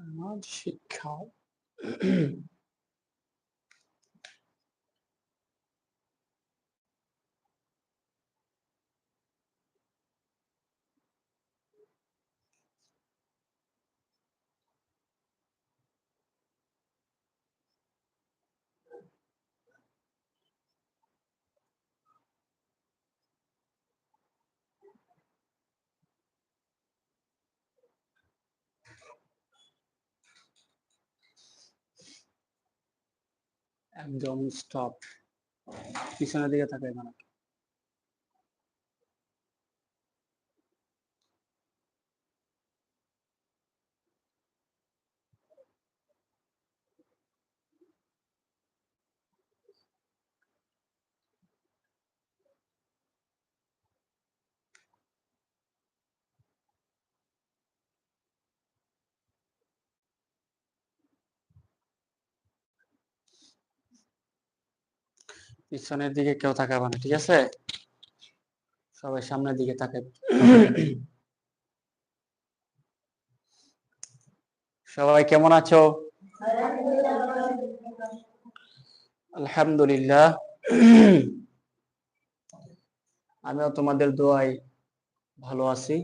সমাজ শিক্ষা একদম স্টপ পিছনের দিকে থাকে মানে পিছনের দিকে কেউ তাকাবে না, ঠিক আছে? সবাই সামনের দিকে তাকাবে সবাই কেমন আছো? আলহামদুলিল্লাহ। আমিও তোমাদের দোয়ায় ভালো আছি।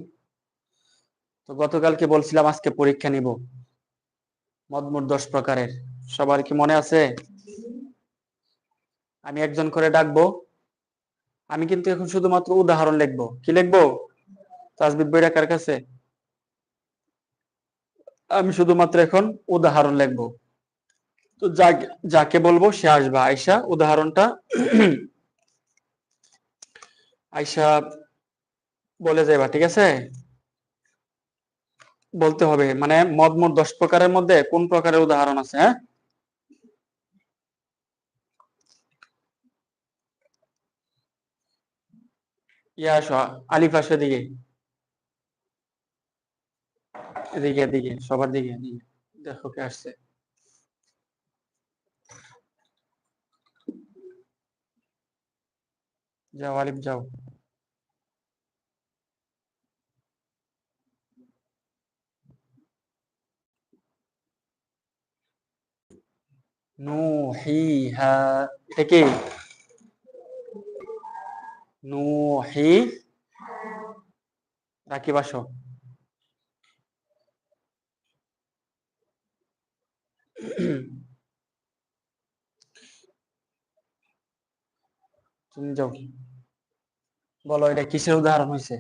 তো গতকালকে বলছিলাম আজকে পরীক্ষা নিব, মদমুর দশ প্রকারের। সবার কি মনে আছে? আমি একজন করে ডাকবো। আমি কিন্তু এখন শুধুমাত্র উদাহরণ লিখব। কি লিখব? তাজবিদ বইটা কার কাছে। আমি শুধুমাত্র এখন উদাহরণ লিখব। তো যাকে বলব সে আসবে। আয়সা উদাহরণটা। আয়সা বলে যাইবা, ঠিক আছে? বলতে হবে। মানে মদমুর দশ প্রকারের মধ্যে কোন প্রকারের উদাহরণ আছে হ্যাঁ? ইয়া আলিফ আসো এদিকে। এদিকে এদিকে, সবার দিকে, এদিকে। আসছে। যাও, আলিফ, যাও। নুহিহা, এটা কি? নুহি। রাকিব, আসো। তুমি যাও। বলো, এটা কিসের উদাহরণ হয়েছে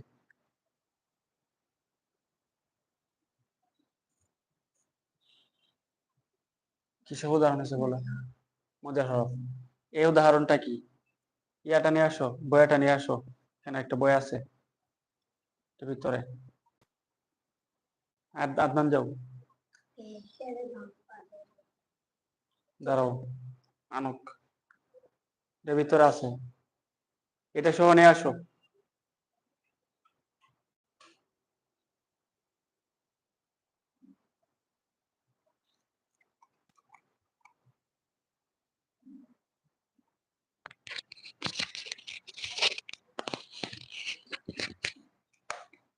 কিসের উদাহরণ হয়েছে বলো? মজার হরফ। এই উদাহরণটা কি? ইয়াটা নিয়ে আসো বইটা নিয়ে আসো। এখানে একটা বই আছে। ভিতরে। আদ- আদনান যাও। দাঁড়াও, আনুক। এটা ভিতরে আছে। এটা সহ নিয়ে আসো।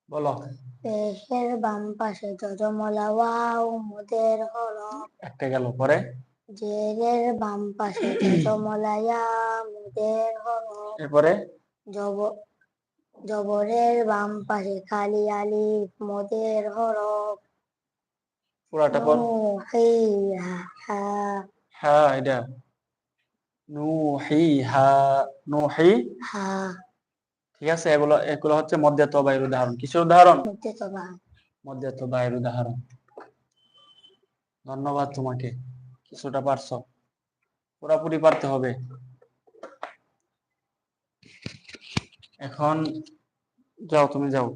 বলো। পেশের বাম পাশে যজমলা ওয়াও মুদের হরফ একটা গেল পরে? জেরের বাম পাশে যজমলা ইয়া মুদের হরফ এরপরে? জব জবরের বাম পাশে খালি আলিফ মুদের হরফ পুরাটা পর? হা হা। হ্যাঁ এটা। নুহি? হা। নুহি ঠিক আছে এগুলো এগুলো হচ্ছে মধ্যে তবাইয়ের উদাহরণ। কিসের উদাহরণ? মধ্যে তবাইয়ের উদাহরণ। ধন্যবাদ তোমাকে কিছুটা পারছ। পুরাপুরি পারতে হবে। এখন যাও তুমি যাও।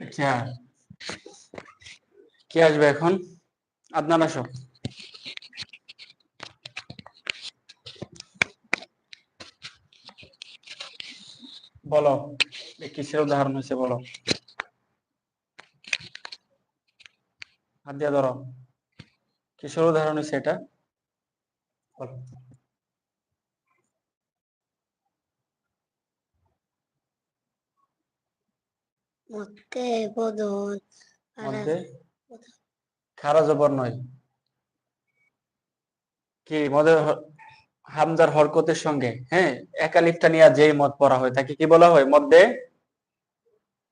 আচ্ছা। কে আসবে এখন? আপনার আসো। বলো কিসের উদাহরণ হয়েছে বলো? হাত দিয়ে ধরো। কিসের উদাহরণ হয়েছে এটা? মধ্যে বদল আর মধ্যে? খারা জবর নয় কি মদের হামজার হরকতের সঙ্গে হ্যাঁ? একালিফটা নিয়ে যেই মদ পড়া হয় তাকে কি বলা হয়? মধ্যে?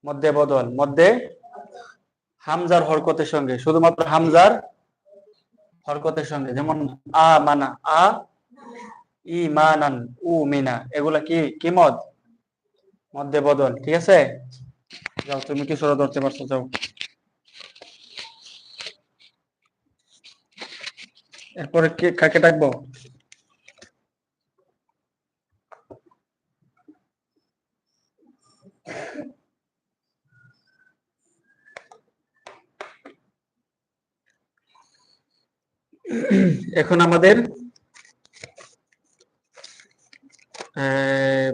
মধ্যে বদল। মধ্যে? হামজার হরকতের সঙ্গে শুধুমাত্র হামজার হরকতের সঙ্গে, যেমন আ মানা, আ ই মানান উ মিনা, এগুলা কি কি মদ? মধ্যে বদল, ঠিক আছে? যাও, তুমি কি সরে ধরতে পারছ, যাও। এরপরে কে, কাকে ডাকবো? এখন আমাদের আহ,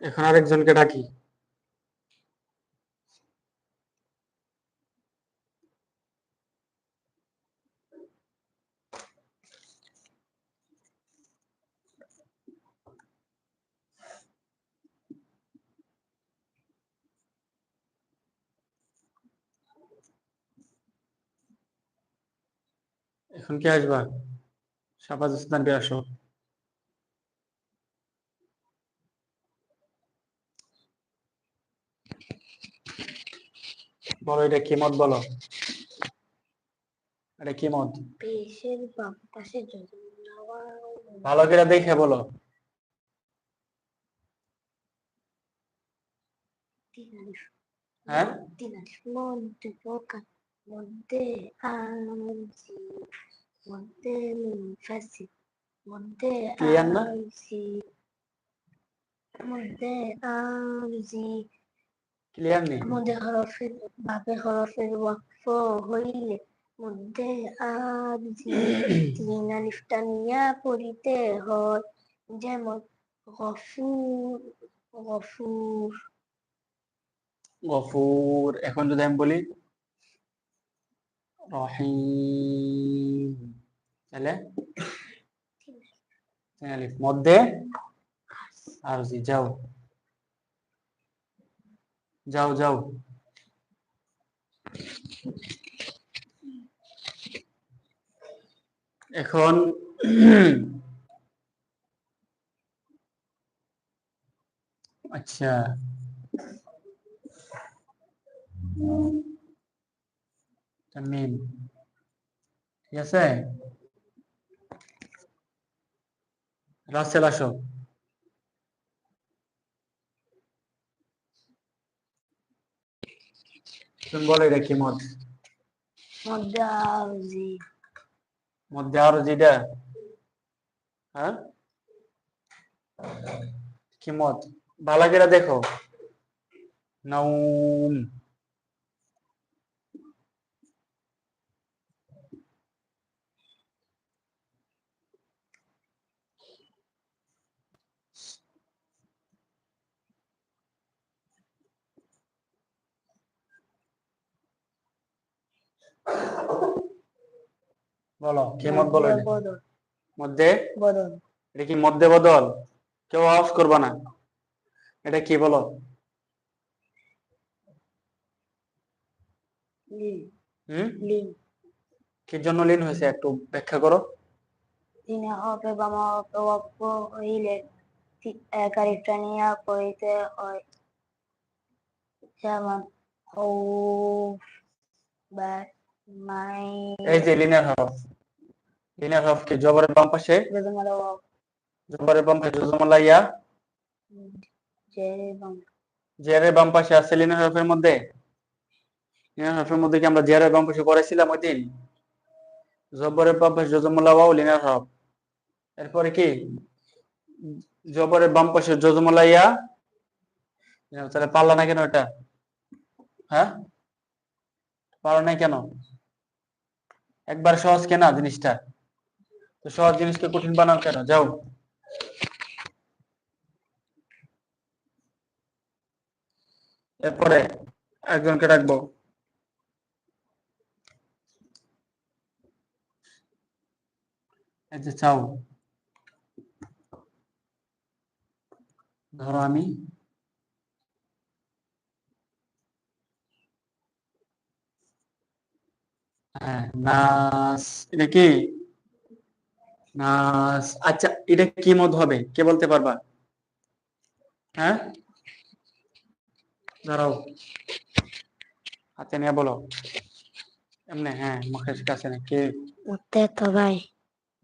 এখন আরেকজনকে ডাকি। এখন কে আসবা? শাহবাজ ইসলাম কে আসো। বলো এটা কি মত বলো? এটা কি মত ভালো করে দেখে বলো। হ্যাঁ? মধ্যে প্রকার মধ্যে আলজি মধ্যে মুনফাসিল মধ্যে আরজি ক্লিয়ার নেই মধ্যে হরফের বাপে হরফের ওয়াকফ হইলে মধ্যে আরজি তিন আলিফটা নিয়া পড়িতে হয় যেমন গফুর গফুর গফুর এখন যদি আমি বলি রহিম তাহলে তিন আলিফ মধ্যে আর জি যাও যাও যাও এখন আচ্ছা তামিম ঠিক আছে রাসেল আসো তুমি বলো এটা কি মত মধ্যে আরও যেটা হ্যাঁ কি মত ভালো করে দেখো নাউম বলো কি মত বলো মধ্যে? বদল। এটা কি মধ্যে বদল? কেউ অফ করবা না। এটা কি বলো? হুম? কি জন্য লিন হয়েছে একটু ব্যাখ্যা করো। তিনে হবে বামা ওয়াক্ফ হইলে আলিফটা নিয়া পড়িতে হয়। যেমন হৌফ বা মাই এই যে লিনের হরফ লিনের হরফ কি জবরের বাম পাশে? জবরের বাম পাশে জজমলা ইয়া? জেরের বাম। পাশে আছে লিনের হরফের মধ্যে? লিনার হরফের মধ্যে কি আমরা জিয়ারের বাম পাশে পড়াইছিলাম ওই দিন? জবরের বাম পাশে জজমুল্লাহ ওয়াও লিনার হরফ এরপরে কি? জবরের বাম পাশে জজমুল্লাহ ইয়া? তাহলে পারলা না কেন এটা? হ্যাঁ? পারো না কেন? একবার সহজ কেনা জিনিসটা। তো সহজ জিনিসকে কঠিন বানাও কেন? যাও। এরপরে একজনকে রাখব চাও। ধরো আমি। নাস এটা কি? নাস আচ্ছা এটা কি মত হবে? কে বলতে পারবা? হ্যাঁ? দাঁড়াও। হাতে নিয়ে বলো। এমনি হ্যাঁ মুখের কাছে না কে? মধ্যে তো ভাই।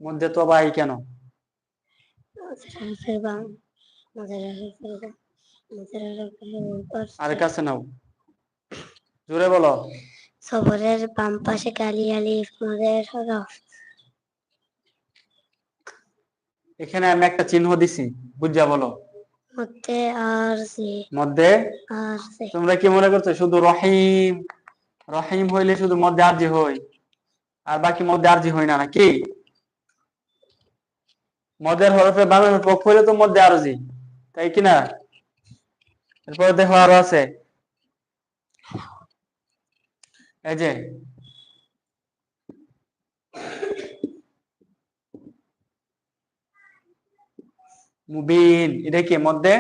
মধ্যে তো ভাই কেন? আর কাছে নাও। জোরে বলো। সবরের বাম পাশে কালি আলিফ মদের হরফ এখানে আমি একটা চিহ্ন দিছি বুঝা বলো। মধ্যে আর সে। মধ্যে? আর সে। তোমরা কি মনে করছ শুধু রহিম? রহিম হইলে শুধু মধ্যে আরজি হই আর বাকি মধ্যে আরজি হই না নাকি? মদের হরফে বামের পক্ষ হইলে তো মধ্যে আরজি তাই কি না? এরপরে দেখো আরও আছে। এই কি? মধ্যে?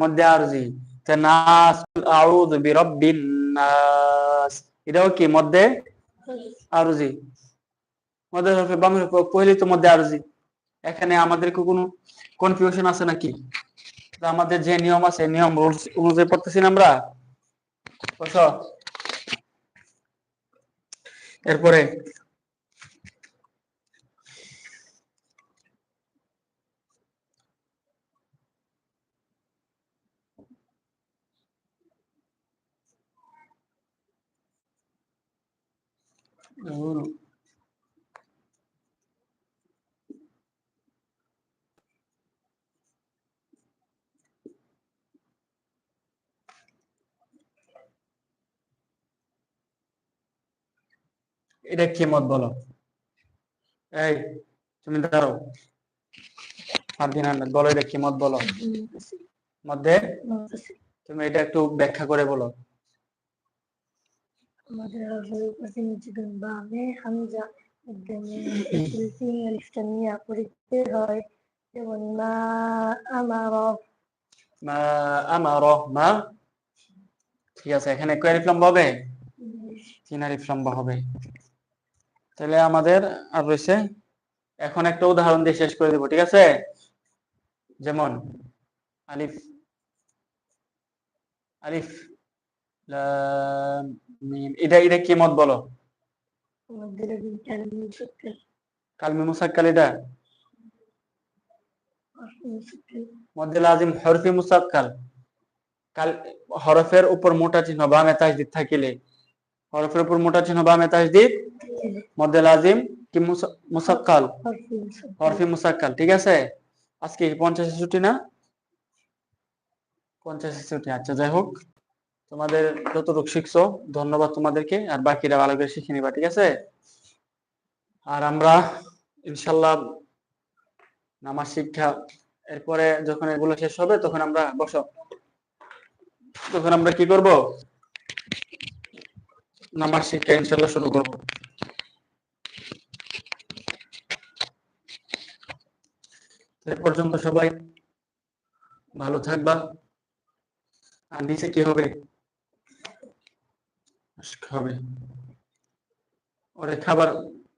মধ্যে পহলি তো মধ্যে আরজি। এখানে আমাদের কোনো কনফিউশন আছে নাকি? আমাদের যে নিয়ম আছে, নিয়ম রুলস অনুযায়ী পড়তেছি আমরা? বসো। এরপরে ধরো। এটা কি মত বলো? এই তুমি ফারদিন বলো এটা কি মত বলো? মধ্যে তুমি এটা একটু ব্যাখ্যা করে বলো। আমাদের বামে হামজা হয়। যেমন মা আমার। মা আমার মা। ঠিক আছে এখানে কয় আলিফ লম্বা হবে? তিন আলিফ লম্বা হবে। তাহলে আমাদের আর রয়েছে এখন একটা উদাহরণ দিয়ে শেষ করে দেবো, ঠিক আছে? যেমন, আলিফ আলিফ এটা এটা কি মত বলো? কালমি মুসাক্কাল এটা? মধ্যে লাজিম, হরফি মুসাক্কাল। কাল, হরফের উপর মোটা চিহ্ন, বামে তাজদিদ থাকিলে। হরফের উপর মোটা চিহ্ন বামে তাজদিদ মধ্যে লাজিম কি মুসা- মুসাক্কাল? হরফি মুসাক্কাল, ঠিক আছে? আজকে পঞ্চাশ ছুটি না? পঞ্চাশ ছুটি আচ্ছা যাই হোক। তোমাদের যতটুকু শিখছো, ধন্যবাদ তোমাদেরকে, আর বাকিরা ভালো করে শিখে নিবা, ঠিক আছে? আর আমরা, ইনশাল্লাহ, নামাজ শিক্ষা, এরপরে যখন এগুলো শেষ হবে, তখন আমরা বসো। তখন আমরা কি করব? নামাজ শিক্ষা ইনশাল্লাহ শুরু করব। এ পর্যন্ত সবাই ভালো থাকবা। আর নিচে কি হবে? হবে। ওরে খাবার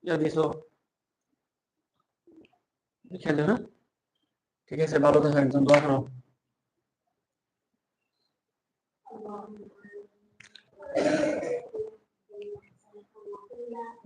ইয়া দিছো। খেলে হ্যাঁ ঠিক আছে, ভালো থাকো একজন দোয়া করো।